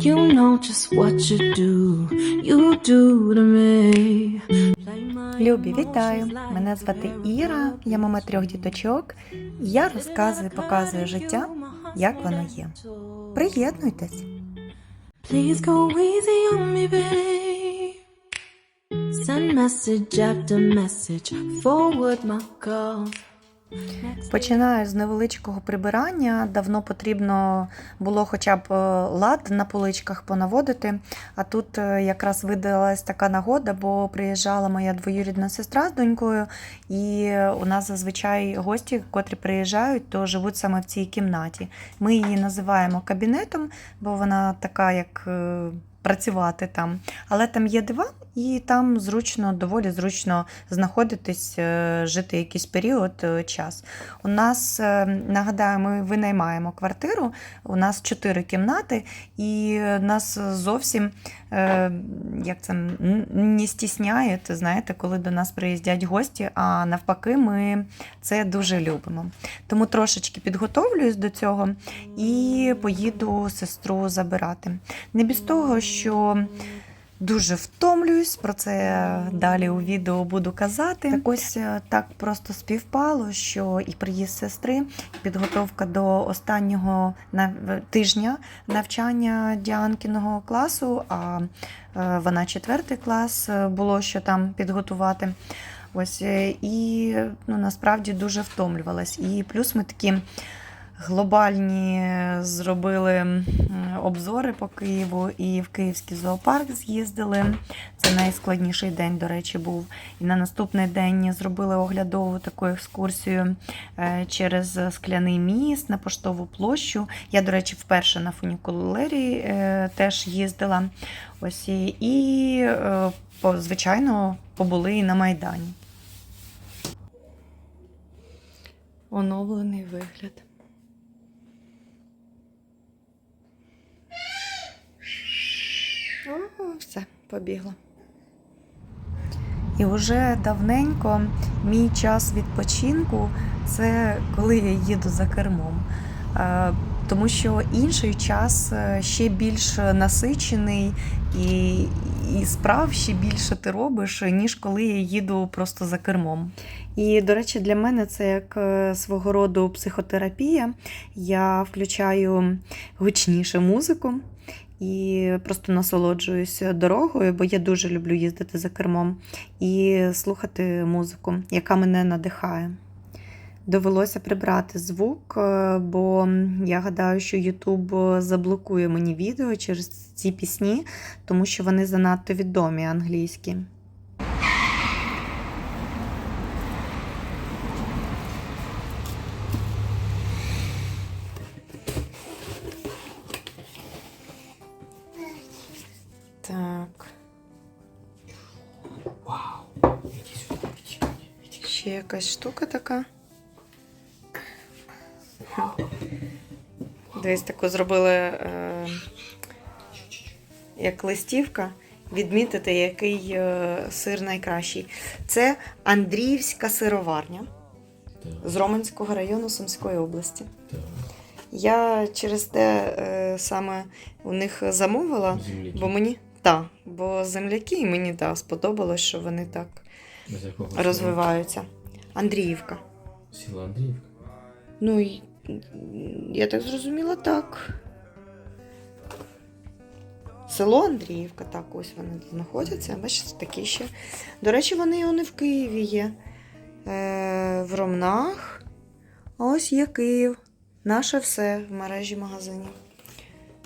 You know just what you do, you do to me. Play my Любі, вітаю! Мене звати Іра, я мама трьох діточок. Я розказую, показую життя, як воно є. Приєднуйтесь! Please go easy on me, babe. Send message after message, forward my calls. Починаю з невеличкого прибирання. Давно потрібно було хоча б е, лад на поличках понаводити. А тут е, якраз видалась така нагода, бо приїжджала моя двоюрідна сестра з донькою, і у нас зазвичай гості, котрі приїжджають, то живуть саме в цій кімнаті. Ми її називаємо кабінетом, бо вона така, як. Працювати там, але там є диван, і там зручно, доволі зручно знаходитись, е, жити якийсь період е, час. У нас, е, нагадаю, ми винаймаємо квартиру, у нас чотири кімнати, і нас зовсім як це, не стісняє, знаєте, коли до нас приїздять гості, а навпаки, ми це дуже любимо. Тому трошечки підготовлююсь до цього і поїду сестру забирати. Не без того, що Дуже втомлююсь, про це далі у відео буду казати. Так ось е, так просто співпало, що і приїзд сестри, і підготовка до останнього тижня навчання Діанкіного класу, а е, вона четвертий клас, е, було що там підготувати. Ось е, і ну, насправді дуже втомлювалась. І плюс ми такі глобальні зробили обзори по Києву і в Київський зоопарк з'їздили. Це найскладніший день, до речі, був. І на наступний день зробили оглядову таку екскурсію е, через скляний міст на поштову площу. Я, до речі, вперше на фунікулері е, теж їздила. Ось і, е, звичайно побули і на Майдані. Оновлений вигляд. О, все, побігла. І вже давненько мій час відпочинку це коли я їду за кермом. Е, Тому що інший час е, ще більш насичений і, і справ ще більше ти робиш, ніж коли я їду просто за кермом. І, до речі, для мене це як е, свого роду психотерапія. Я включаю гучніше музику і просто насолоджуюся дорогою, бо я дуже люблю їздити за кермом і слухати музику, яка мене надихає. Довелося прибрати звук, е, бо я гадаю, що YouTube заблокує мені відео через ці пісні, тому що вони занадто відомі англійські. Якась штука така. Десь таку зробили е, як листівка. Відмітити, який е, сир найкращий. Це Андріївська сироварня Так, з Роменського району Сумської області. так. Я через те е, саме у них замовила, Земляки. бо мені та, бо земляки і мені та, сподобалось, що вони так З якого розвиваються. Андріївка. Села Андріївка. Ну, і, я так зрозуміла, так. Село Андріївка, так, ось вони знаходяться. Бачите, такі ще. До речі, вони вони в Києві є. Е, в Ромнах. А ось є Київ. Наше все в мережі магазинів.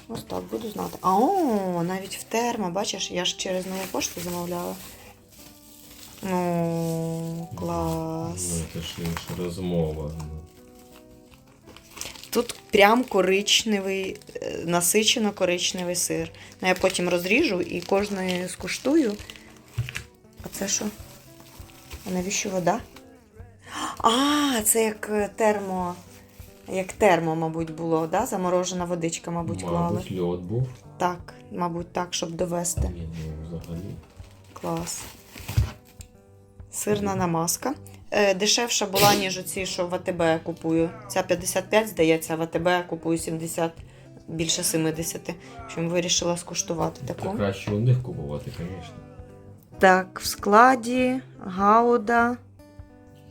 Ось так, буду знати. А о, навіть в термо, бачиш, я ж через нову пошту замовляла. О, клас. Ну, це ж інша розмова. ну. Тут прям коричневий, е, насичено коричневий сир. Ну, я потім розріжу і кожної скуштую. А це що? А навіщо вода? А, це як е, термо. Як термо, мабуть, було, да? заморожена водичка, мабуть, клали. Мабуть, льод був. Так, мабуть, так, щоб довести. Ні, ну взагалі. Клас. Сирна намазка. Е, дешевша була, ніж оці, що в АТБ я купую. Ця 55, здається, в АТБ я купую 70, більше 70. Чим вирішила скуштувати таку. краще у них купувати, звісно. Так, в складі гауда,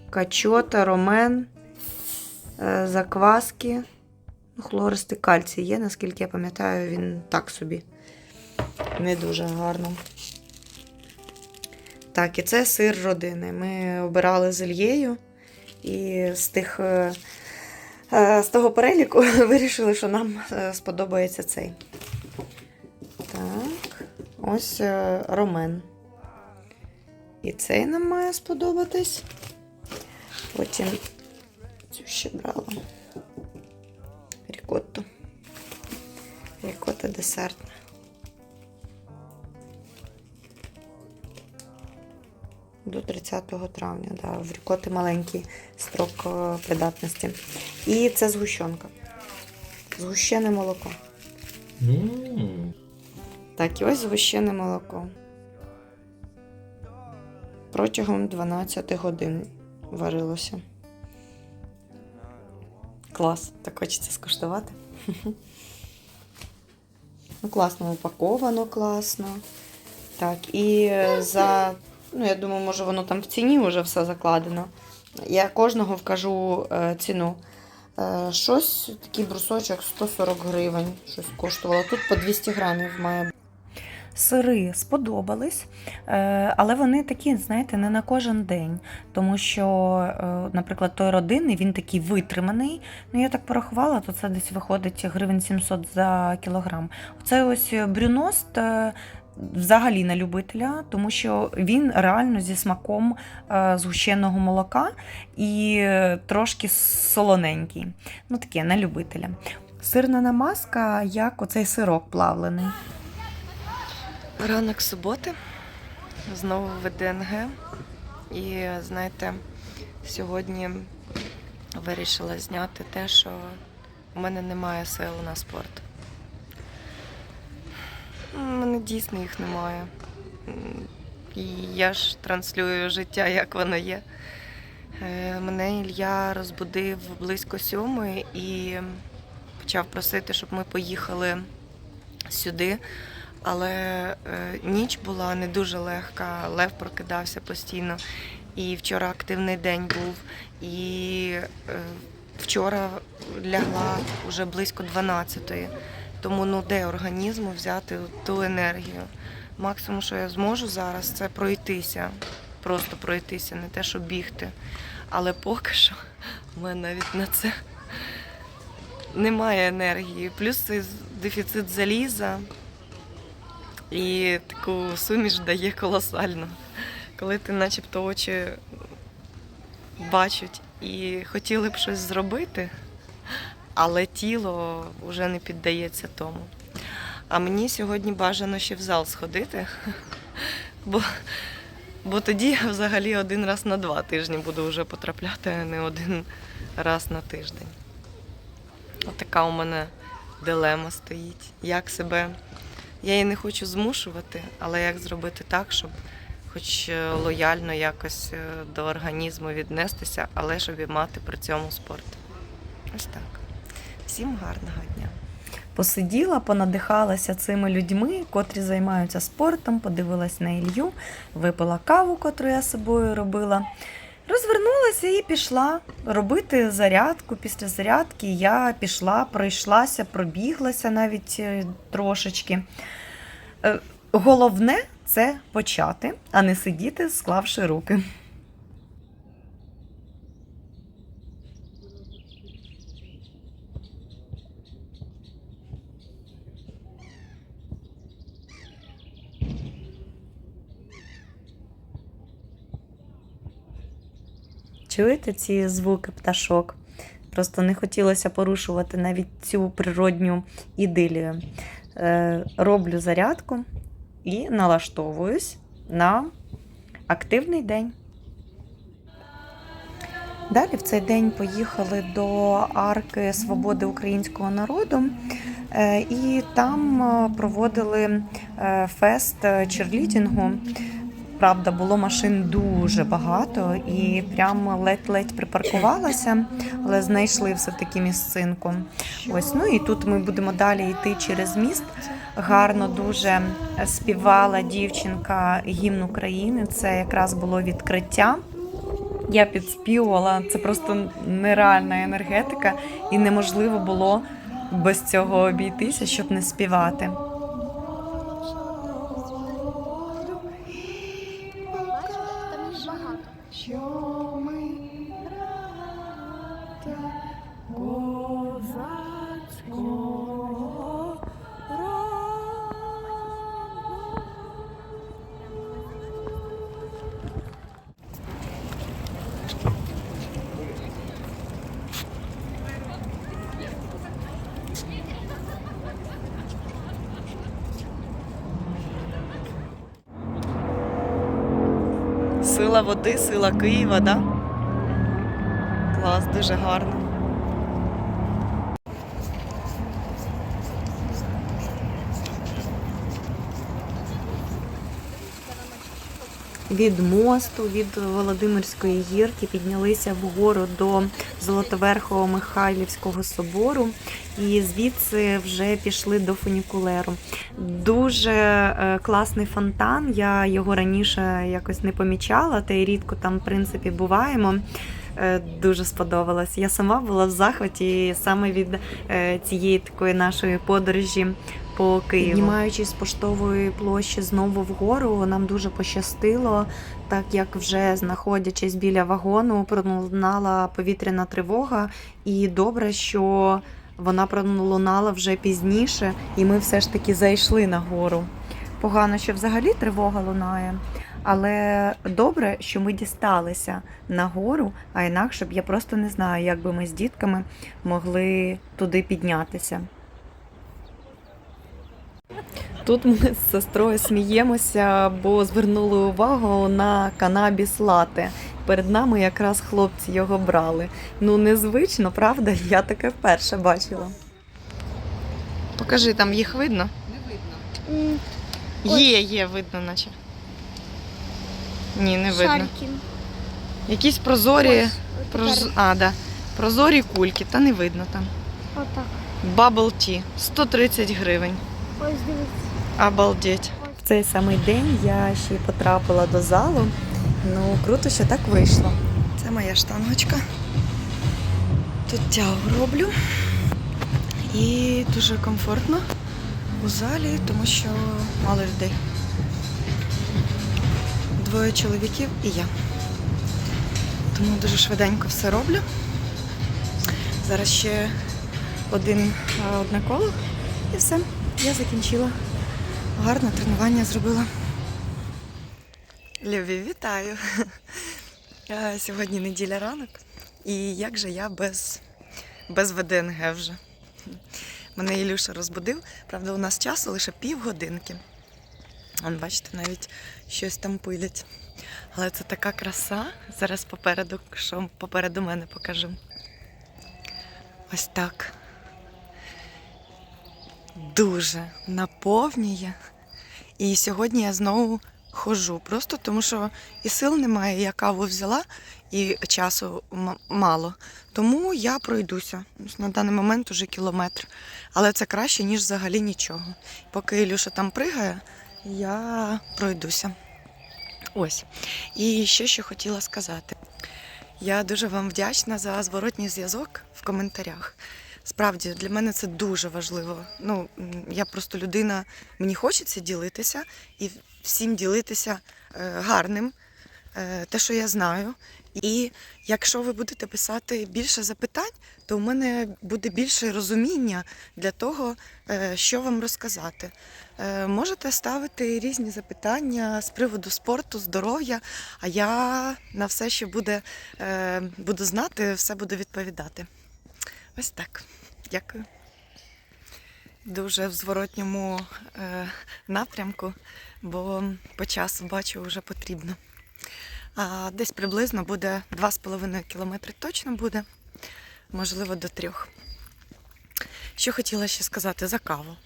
качота, ромен, е, закваски, ну, хлористий кальцій є, наскільки я пам'ятаю, він так собі. Не дуже гарно. Так, і це сир родини. Ми обирали з Ільєю і з тих. е, е, З того переліку вирішили, що нам е, сподобається цей. Так, ось ромен. І цей нам має сподобатись. Потім цю ще брала. Рікотту. Рікотта десертна. 30 травня, да. В рікоти маленький строк е, придатності. І це згущенка. Згущене молоко. Так, і ось згущене молоко. Протягом 12 годин варилося. Клас, так хочеться скуштувати. Ну, класно упаковано, класно. Так, і за, ну, я думаю, може, воно там в ціні вже все закладено. Я кожного вкажу е, ціну. Е, щось, такий брусочок 140 гривень, щось коштувало. Тут по 200 грамів має Сири сподобались, е, але вони такі, знаєте, не на кожен день. Тому що, наприклад, той родинний він такий витриманий. Ну, я так порахувала, то це десь виходить гривень 700 за кілограм. Оце ось брюност взагалі на любителя, тому що він реально зі смаком е, згущеного молока і трошки солоненький. Ну, таке на любителя. Сирна намазка, як оцей сирок плавлений. Ранок суботи, знову в ДНГ. І знаєте, сьогодні вирішила зняти те, що у мене немає сил на спорт. Мене дійсно їх немає. І я ж транслюю життя, як воно є. Е, Мене Ілля розбудив близько сьомої і почав просити, щоб ми поїхали сюди. Але е, ніч була не дуже легка, лев прокидався постійно. І вчора активний день був. І е, вчора лягла вже близько 12-ї. Тому ну де організму взяти ту енергію. Максимум, що я зможу зараз, це пройтися. Просто пройтися, не те, що бігти. Але поки що в мене навіть на це немає енергії. Плюс цей дефіцит заліза. І таку суміш дає колосально. Коли ти начебто очі бачать і хотіли б щось зробити, але тіло вже не піддається тому. А мені сьогодні бажано ще в зал сходити, бо, бо тоді я взагалі один раз на два тижні буду вже потрапляти, а не один раз на тиждень. Отака у мене дилема стоїть. Як себе я її не хочу змушувати, але як зробити так, щоб хоч е, лояльно якось е, до організму віднестися, але щоб і мати при цьому спорт. Ось так. Всім гарного дня. Посиділа, понадихалася цими людьми, котрі займаються спортом, подивилась на Ілью, випила каву, котру я собою робила. Розвернулася і пішла робити зарядку. Після зарядки я пішла, пройшлася, пробіглася навіть е, трошечки. Е, Головне це почати, а не сидіти, склавши руки. Чуєте ці звуки пташок? Просто не хотілося порушувати навіть цю природню ідилію. Е, роблю зарядку і налаштовуюсь на активний день. Далі в цей день поїхали до арки Свободи українського народу, е, і там е, проводили фест черлідінгу. Правда, було машин дуже багато і прямо ледь-ледь припаркувалася, але знайшли все-таки місцинку. Ось, ну і тут ми будемо далі йти через міст. Гарно дуже співала дівчинка гімн України. Це якраз було відкриття. Я підспівувала, це просто нереальна енергетика, і неможливо було без цього обійтися, щоб не співати. Сила води, сила Києва, да? Клас, дуже гарно. Від мосту, від Володимирської гірки піднялися вгору до Золотоверхового Михайлівського собору, і звідси вже пішли до фунікулеру. Дуже е, класний фонтан. Я його раніше якось не помічала, та й рідко там, в принципі, буваємо. Е, Дуже сподобалось. Я сама була в захваті саме від е, цієї такої нашої подорожі по Києву. Піднімаючись з поштової площі знову вгору, нам дуже пощастило, так як вже знаходячись біля вагону, пролунала повітряна тривога, і добре, що вона пролунала вже пізніше, і ми все ж таки зайшли на гору. Погано, що взагалі тривога лунає, але добре, що ми дісталися на гору, а інакше б я просто не знаю, як би ми з дітками могли туди піднятися. Тут ми з сестрою сміємося, бо звернули увагу на канабіс лате. Перед нами якраз хлопці його брали. Ну, незвично, правда? Я таке вперше бачила. Покажи, там їх видно? М, Є, є, видно, наче. Ні, не видно. Шарики. Якісь прозорі. Ось, Проз... А, да. Прозорі кульки, та не видно там. Отак. Bubble Tea 130 гривень. Ось дивіться. Обалдеть. В цей самий день я ще й потрапила до залу. Ну, круто, що так вийшло. Це моя штангочка. Тут тягу роблю. І дуже комфортно у залі, тому що мало людей. Двоє чоловіків і я. Тому дуже швиденько все роблю. Зараз ще один, одне коло і все. Я закінчила. Гарне тренування зробила. Любі, вітаю! Е, Сьогодні неділя ранок. І як же я без, без ВДНГ вже? Мене Ілюша розбудив. Правда, у нас часу лише півгодинки. Вон, бачите, навіть щось там пилять. Але це така краса. Зараз попереду, що попереду мене покажу. Ось так. Дуже наповнює. І сьогодні я знову ходжу. Просто тому що і сил немає, я каву взяла, і часу мало. Тому я пройдуся. На даний момент уже кілометр. Але це краще, ніж взагалі нічого. Поки Ілюша там пригає, я пройдуся. Ось. І ще що хотіла сказати. Я дуже вам вдячна за зворотній зв'язок в коментарях. Справді, для мене це дуже важливо. Ну, я просто людина, мені хочеться ділитися і всім ділитися е, гарним, е, те, що я знаю. І якщо ви будете писати більше запитань, то у мене буде більше розуміння для того, е, що вам розказати. Можете ставити різні запитання з приводу спорту, здоров'я, а я на все, що буде, буду знати, все буду відповідати. Ось так. Дякую. Дуже в зворотньому е, напрямку, бо по часу бачу вже потрібно. А десь приблизно буде 2,5 кілометри точно буде, можливо, до трьох. Що хотіла ще сказати за каву.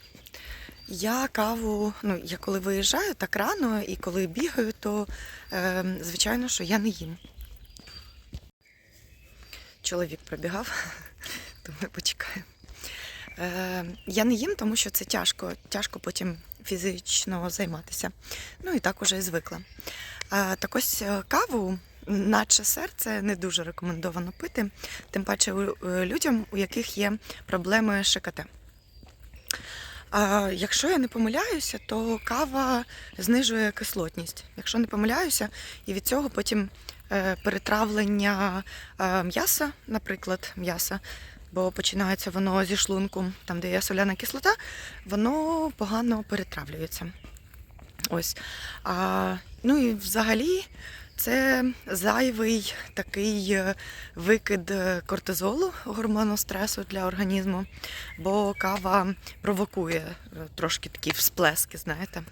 Я каву, ну я коли виїжджаю так рано і коли бігаю, то е, звичайно, що я не їм. Чоловік пробігав, тому я почекаю. Е, я не їм, тому що це тяжко, тяжко потім фізично займатися. Ну і так уже і звикла. А, так ось е, каву, наче серце, не дуже рекомендовано пити, тим паче е, людям, у яких є проблеми ШКТ. А, якщо я не помиляюся, то кава знижує кислотність. Якщо не помиляюся, і від цього потім е, перетравлення е, м'яса, наприклад, м'яса, бо починається воно зі шлунку, там, де є соляна кислота, воно погано перетравлюється. Ось. А, ну і взагалі це зайвий такий е, викид е, кортизолу, гормону стресу для організму, бо кава провокує е, трошки такі всплески, знаєте.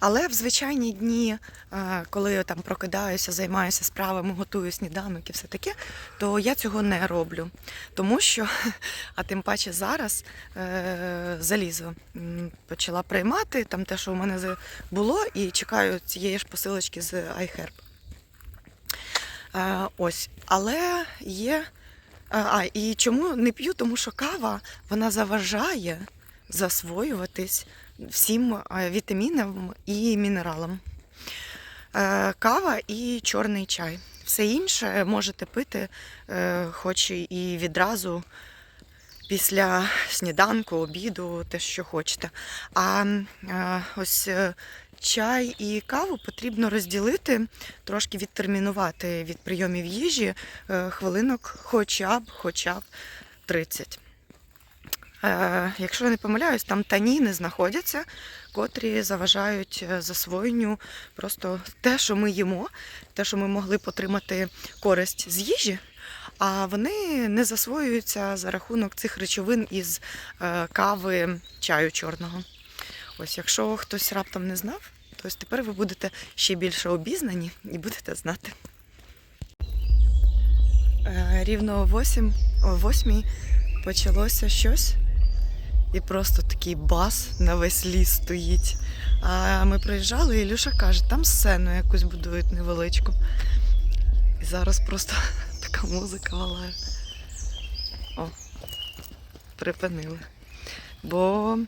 Але в звичайні дні, е, коли я там прокидаюся, займаюся справами, готую сніданок і все таке, то я цього не роблю. Тому що, а тим паче зараз е, залізо почала приймати там те, що у мене було, і чекаю цієї ж посилочки з iHerb. Е, ось, але є. А, і чому не п'ю? Тому що кава вона заважає засвоюватись всім е, вітамінам і мінералам. Е, Кава і чорний чай. Все інше можете пити, е, хоч і відразу після сніданку, обіду, те, що хочете. А ось чай і каву потрібно розділити, трошки відтермінувати від прийомів їжі хвилинок хоча б, хоча б 30. Е, Якщо я не помиляюсь, там таніни знаходяться, котрі заважають е, засвоєнню просто те, що ми їмо, те, що ми могли б отримати користь з їжі, а вони не засвоюються за рахунок цих речовин із е, кави чаю чорного. Ось, якщо хтось раптом не знав, то ось тепер ви будете ще більше обізнані і будете знати. Рівно о 8, о 8 почалося щось, і просто такий бас на весь ліс стоїть. А ми приїжджали, і Ілюша каже, там сцену якусь будують невеличку. І зараз просто така музика валає. О, припинили. Бо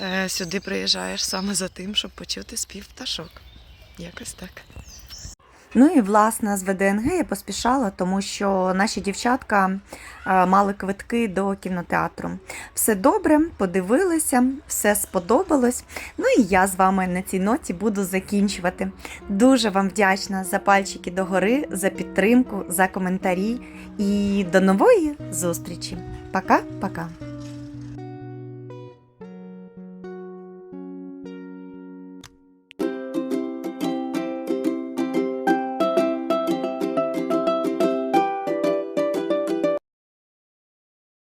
е, сюди приїжджаєш саме за тим, щоб почути спів пташок. Якось так. Ну і власне з ВДНГ я поспішала, тому що наші дівчатка е, мали квитки до кінотеатру. Все добре, подивилися, все сподобалось. Ну і я з вами на цій ноті буду закінчувати. Дуже вам вдячна за пальчики догори, за підтримку, за коментарі і до нової зустрічі. Пока-пока.